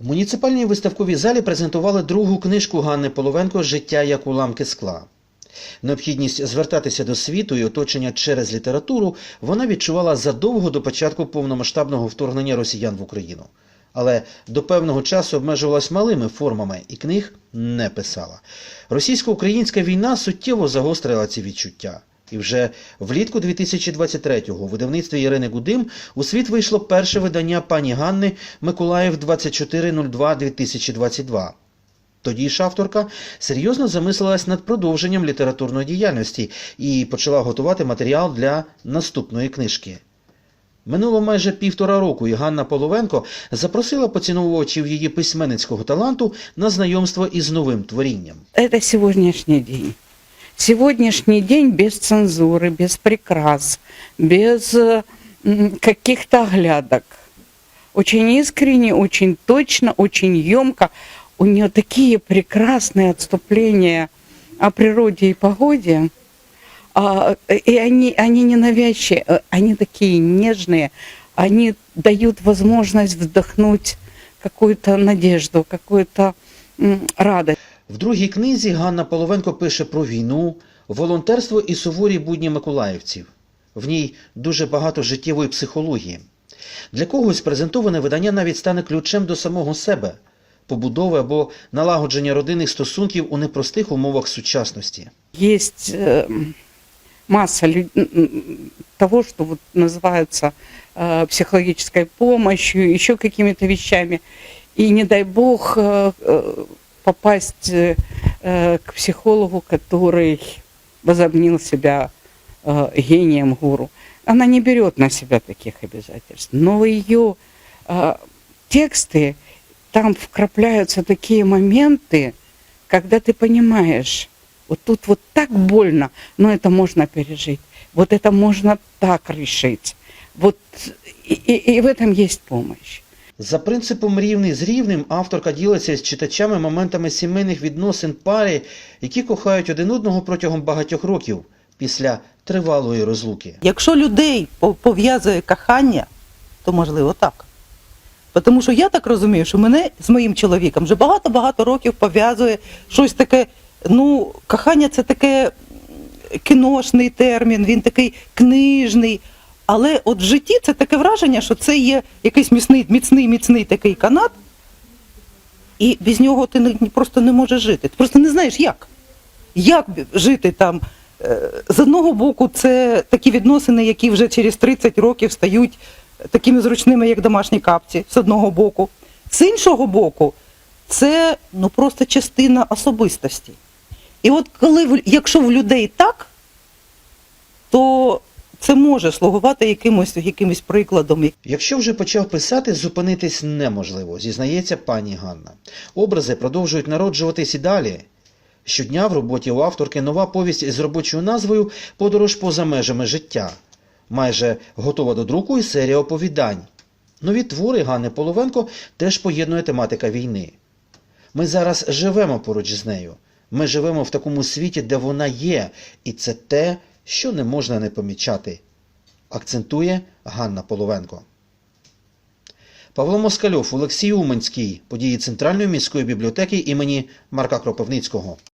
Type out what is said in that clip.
В муніципальній виставковій залі презентували другу книжку Ганни Половенко Життя як уламки скла. Необхідність звертатися до світу і оточення через літературу вона відчувала задовго до початку повномасштабного вторгнення росіян в Україну. Але до певного часу обмежувалась малими формами і книг не писала. Російсько-українська війна суттєво загострила ці відчуття. І вже влітку 2023-го у видавництві Ірини Гудим у світ вийшло перше видання пані Ганни Миколаїв 2402-2022. Тоді ж авторка серйозно замислилась над продовженням літературної діяльності і почала готувати матеріал для наступної книжки. Минуло майже півтора року, і Ганна Половенко запросила поціновувачів її письменницького таланту на знайомство із новим творінням. Это сегодняшний день. Сегодняшний день без цензуры, без прикрас, без э, каких-то оглядок. Очень искренне, очень точно, очень емко. У нее такие прекрасные отступления о природе и погоде. А, и они, они не навязчивые, э, они такие нежные. Они дают возможность вдохнуть какую-то надежду, какую-то радость. В другій книзі Ганна Половенко пише про війну, волонтерство і суворі будні миколаївців. В ній дуже багато життєвої психології. Для когось презентоване видання навіть стане ключем до самого себе, побудови або налагодження родинних стосунків у непростих умовах сучасності. Есть э, масса лю- м, м, того, что вот называется э, психологической помощью, еще какими-то вещами. И не дай бог э, э, попасть э, э, к психологу, который возомнил себя э, гением гуру. Она не берет на себя таких обязательств. Но ее тексты, там вкрапляются такие моменты, когда ты понимаешь, вот тут вот так больно, но это можно пережить. Вот это можно так решить. Вот и, и- и в этом есть помощь. За принципом рівний з рівним авторка ділиться з читачами моментами сімейних відносин пари, які кохають один одного протягом багатьох років після тривалої розлуки. Якщо людей пов'язує кохання, то можливо так. Тому що я так розумію, що мене з моїм чоловіком вже багато-багато років пов'язує щось таке. Ну, кохання це таке кіношний термін, він такий книжний. Але от в житті це таке враження, що це є якийсь міцний, міцний, міцний такий канат, і без нього ти не, просто не можеш жити. Ти просто не знаєш як. Як жити там? Е, З одного боку, це такі відносини, які вже через 30 років стають такими зручними, як домашні капці, з одного боку. З іншого боку, це ну просто частина особистості. І от коли якщо в людей так, то це може слугувати якимось, якимось прикладом. Якщо вже почав писати, зупинитись неможливо, зізнається пані Ганна. Образи продовжують народжуватись і далі. Щодня в роботі у авторки нова повість з робочою назвою Подорож поза межами життя. Майже готова до друку і серія оповідань. Нові твори Ганни Половенко теж поєднує тематика війни. Ми зараз живемо поруч з нею. Ми живемо в такому світі, де вона є, і це те, що не можна не помічати, акцентує Ганна Половенко. Павло Москальов, Олексій Уманський, події Центральної міської бібліотеки імені Марка Кропивницького.